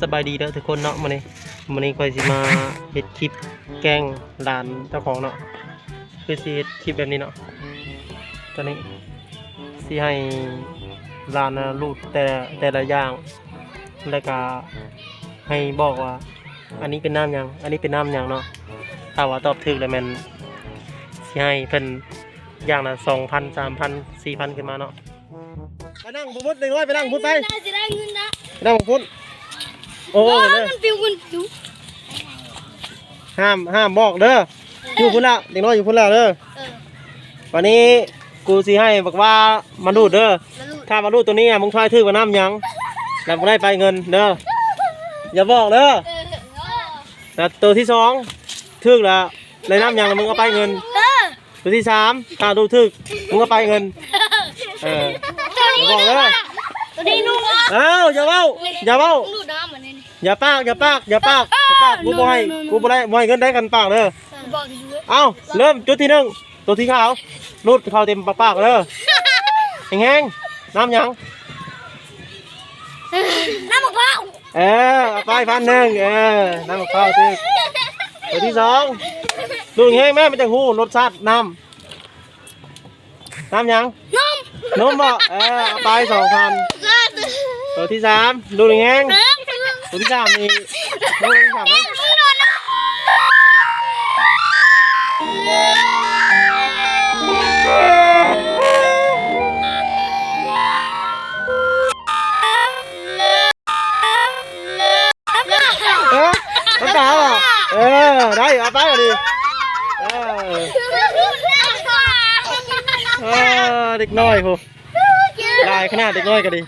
สบายดีเด้อทุกคนเนาะมื้อนี้มื้อนี้ค่อยสิมาเฮ็ดคลิปแกล้งหลานเจ้าของเนาะคือสิเฮ็ดคลิปแบบนี้เนาะตอนนี้สิให้หลานน่ะรูดแต่แต่ละอย่างแล้วก็ให้บอกว่า อันนี้เป็นน้ำหยัง อันนี้เป็นน้ำหยังเนาะถ้าว่าตอบถูกแล้วแม่นสิให้เพิ่นอย่างละ2,000 3,000 4,000ขึ้นมาเนาะไปนั่งพุทธเล็กน้อยไปนั่งพุทธไปน่าจะได้เงินนะไปนั่งพุทธ โอ้โอ้ยเลยมันปิวมันปิวห้ามห้ามบอกเด้ออยู่พุ่นละเด็กน้อยอยู่พุ่นละเด้อเออวันนี้กูสิให้บอกว่ามาดูดเด้อแล้วลูกถ้ามาดูดตัวนี้อะมึงทายถือว่าน้ำหยังแล้วมึงได้ไปเงินเด้ออย่าบอกเด้อ เออแต่ตัวที่สองถึกแล้วในน้ำหยังมึงก็ไปเงิน เออตัวที่สามถ้าดูถึกมึงก็ไปเงินเอออย่าบอกเด้อตัวนี้นุ่มอะเอ้าอย่าเว้าอย่าเว้าดูน้ำเหมือนนี่ อย่าปากอย่าปากอย่าปากอย่าปากกูบ่ให้กูบ่ได้บ่ให้เงินได้กันปากเด้อบอกอยู่เอาเริ่มจุดที่หนึ่งตัวที่ขาวรูดเข้าเต็มปากปากๆเลยแห้งๆน้ำหยังน้ำมะพร้าวเออเอาไปพันหนึ่งเออน้ำมะพร้าวตึกตัวที่สองดูแห้งแม่มันจะหูรสชาติน้ำน้ำหยังนมนมบ่เออเอาไปสองพันก็ตัวที่สามดูแห้ง เออตัวที่ามนี่ดูที่ามนะมึงโดนนะเออน้ำตาเหรอเออ ได้เอาไปเอาดิเออเออเด็กน้อยพูลายขนาดเด็กน้อยก็ดี